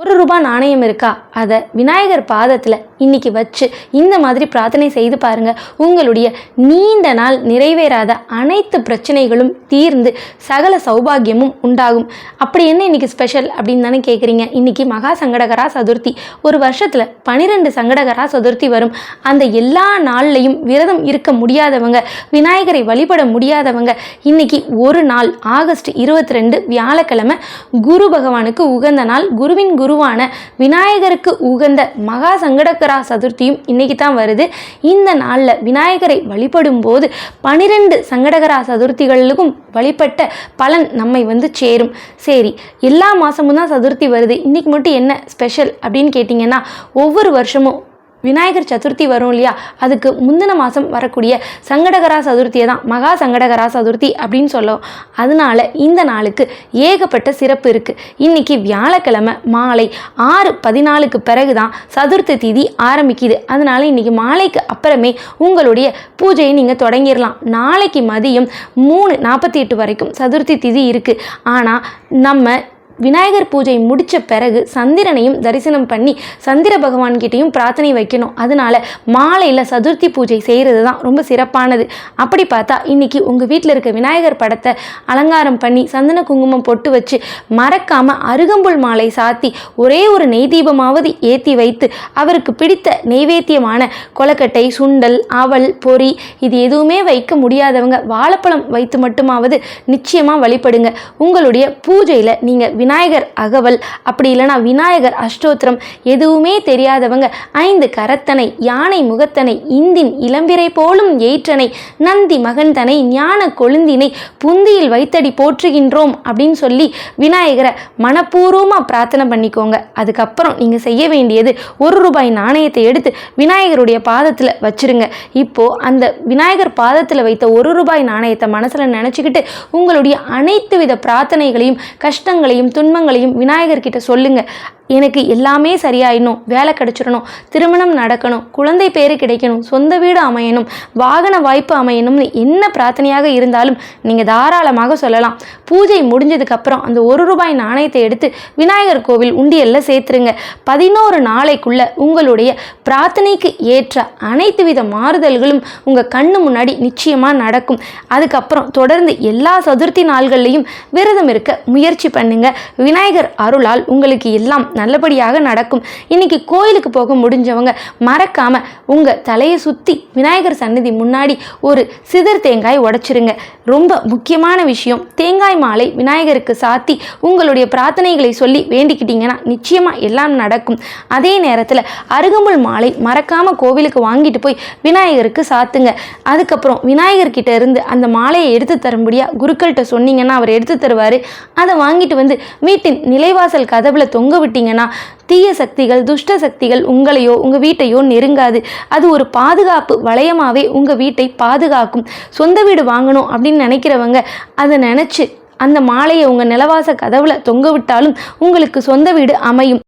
ஒரு ரூபாய் நாணயம் இருக்கா? அதை விநாயகர் பாதத்தில் இன்னைக்கு வச்சு இந்த மாதிரி பிரார்த்தனை செய்து பாருங்க. உங்களுடைய நீண்ட நாள் நிறைவேறாத அனைத்து பிரச்சனைகளும் தீர்ந்து சகல சௌபாகியமும் உண்டாகும். அப்படி என்ன இன்னைக்கு ஸ்பெஷல் அப்படின்னு தானே கேட்குறீங்க இன்னைக்கு மகா சங்கடகரா சதுர்த்தி. ஒரு வருஷத்தில் பனிரெண்டு சங்கடகரா சதுர்த்தி வரும். அந்த எல்லா நாள்லையும் விரதம் இருக்க முடியாதவங்க விநாயகரை வழிபட முடியாதவங்க இன்னைக்கு ஒரு நாள் ஆகஸ்ட் இருபத்தி ரெண்டு வியாழக்கிழமை குரு பகவானுக்கு உகந்த நாள் குருவின் குருவான விநாயகருக்கு உகந்த மகா சங்கடகரா சதுர்த்தியும் இன்னைக்கு தான் வருது. இந்த நாளில் விநாயகரை வழிபடும் போது பனிரெண்டு சங்கடகரா சதுர்த்திகளுக்கும் வழிபட்ட பலன் நம்மை வந்து சேரும். சரி எல்லா மாதமும் தான் சதுர்த்தி வருது. இன்னைக்கு மட்டும் என்ன ஸ்பெஷல் அப்படின்னு கேட்டிங்கன்னா ஒவ்வொரு வருஷமும் விநாயகர் சதுர்த்தி வரும் இல்லையா? அதுக்கு முந்தின மாதம் வரக்கூடிய சங்கடகரா சதுர்த்தியை தான் மகா சங்கடகரா சதுர்த்தி அப்படின்னு சொல்லுவோம் அதனால இந்த நாளுக்கு ஏகப்பட்ட சிறப்பு இருக்குது இன்னைக்கு வியாழக்கிழமை மாலை ஆறு பதினாலுக்கு பிறகு தான் சதுர்த்தி திதி ஆரம்பிக்குது. அதனால் இன்னைக்கு மாலைக்கு அப்புறமே உங்களுடைய பூஜையை நீங்கள் தொடங்கிடலாம். நாளைக்கு மதியம் மூணு நாற்பத்தி எட்டு வரைக்கும் சதுர்த்தி திதி இருக்குது ஆனால் நம்ம விநாயகர் பூஜை முடித்த பிறகு சந்திரனையும் தரிசனம் பண்ணி சந்திர பகவான்கிட்டையும் பிரார்த்தனை வைக்கணும். அதனால மாலையில் சதுர்த்தி பூஜை செய்கிறது தான் ரொம்ப சிறப்பானது. அப்படி பார்த்தா இன்னைக்கு உங்கள் வீட்டில் இருக்க விநாயகர் படத்தை அலங்காரம் பண்ணி சந்தன குங்குமம் பொட்டு வச்சு மறக்காமல் அருகம்புல் மாலை சாத்தி ஒரே ஒரு நெய் தீபமாவது ஏற்றி வைத்து அவருக்கு பிடித்த நெய்வேத்தியமான கொலக்கட்டை சுண்டல் அவல் பொறி இது எதுவுமே வைக்க முடியாதவங்க வாழைப்பழம் வைத்து மட்டுமாவது நிச்சயமாக வழிபடுங்க. உங்களுடைய பூஜையில் நீங்கள் விநாயகர் அகவல். அப்படி இல்லைனா விநாயகர் அஷ்டோத்திரம் எதுவுமே தெரியாதவங்க ஐந்து கரத்தனை யானை முகத்தனை இந்தின் இளம்பிரை போலும் ஏற்றனை நந்தி மகன்தனை ஞான கொழுந்தினை புந்தியில் வைத்தடி போற்றுகின்றோம் அப்படின்னு சொல்லி விநாயகரை மனப்பூர்வமாக பிரார்த்தனை பண்ணிக்கோங்க. அதுக்கப்புறம் நீங்கள் செய்ய வேண்டியது ஒரு ரூபாய் நாணயத்தை எடுத்து விநாயகருடைய பாதத்தில் வச்சுருங்க. இப்போது அந்த விநாயகர் பாதத்தில் வைத்த ஒரு ரூபாய் நாணயத்தை மனசில் நினச்சிக்கிட்டு உங்களுடைய அனைத்து வித பிரார்த்தனைகளையும் கஷ்டங்களையும் துன்பங்களையும் விநாயகர்கிட்ட சொல்லுங்க. எனக்கு எல்லாமே சரியாயிடணும் வேலை கிடைச்சிடணும் திருமணம் நடக்கணும் குழந்தை பேர் கிடைக்கணும் சொந்த வீடு அமையணும் வாகன வாய்ப்பு அமையணும்னு என்ன பிரார்த்தனையாக இருந்தாலும் நீங்கள் தாராளமாக சொல்லலாம். பூஜை முடிஞ்சதுக்கப்புறம் அந்த ஒரு ரூபாய் நாணயத்தை எடுத்து விநாயகர் கோவில் உண்டியலில் சேர்த்துருங்க. பதினோரு நாளைக்குள்ள உங்களுடைய பிரார்த்தனைக்கு ஏற்ற அனைத்து வித மாறுதல்களும் உங்கள் கண்ணு முன்னாடி நிச்சயமாக நடக்கும். அதுக்கப்புறம் தொடர்ந்து எல்லா சதுர்த்தி நாள்கள்லையும் விரதம் இருக்க முயற்சி பண்ணுங்க. விநாயகர் அருளால் உங்களுக்கு எல்லாம் நல்லபடியாக நடக்கும். இன்னைக்கு கோயிலுக்கு போக முடிஞ்சவங்க மறக்காம உங்க தலையை சுத்தி விநாயகர் சன்னதி முன்னாடி ஒரு சிதர் தேங்காய் உடைச்சிருங்க. ரொம்ப முக்கியமான விஷயம் தேங்காய் மாலை விநாயகருக்கு சாத்தி உங்களுடைய பிரார்த்தனைகளை சொல்லி வேண்டிக்கிட்டீங்கன்னா நிச்சயமா எல்லாம் நடக்கும். அதே நேரத்தில் அருகம்புல் மாலை மறக்காம கோவிலுக்கு வாங்கிட்டு போய் விநாயகருக்கு சாத்துங்க. அதுக்கப்புறம் விநாயகர் கிட்ட இருந்து அந்த மாலையை எடுத்து தரும்படியா குருக்கள்கிட்ட சொன்னீங்கன்னா அவர் எடுத்து தருவார். அதை வாங்கிட்டு வந்து வீட்டின் நிலைவாசல் கதவுல தொங்க பார்த்தீங்கன்னா தீய சக்திகள் துஷ்ட சக்திகள் உங்களையோ உங்கள் வீட்டையோ நெருங்காது. அது ஒரு பாதுகாப்பு வளையமாகவே உங்கள் வீட்டை பாதுகாக்கும். சொந்த வீடு வாங்கணும் அப்படின்னு நினைக்கிறவங்க அதை நினச்சி அந்த மாலையை உங்கள் நிலவாச கதவுல தொங்க விட்டாலும் உங்களுக்கு சொந்த வீடு அமையும்.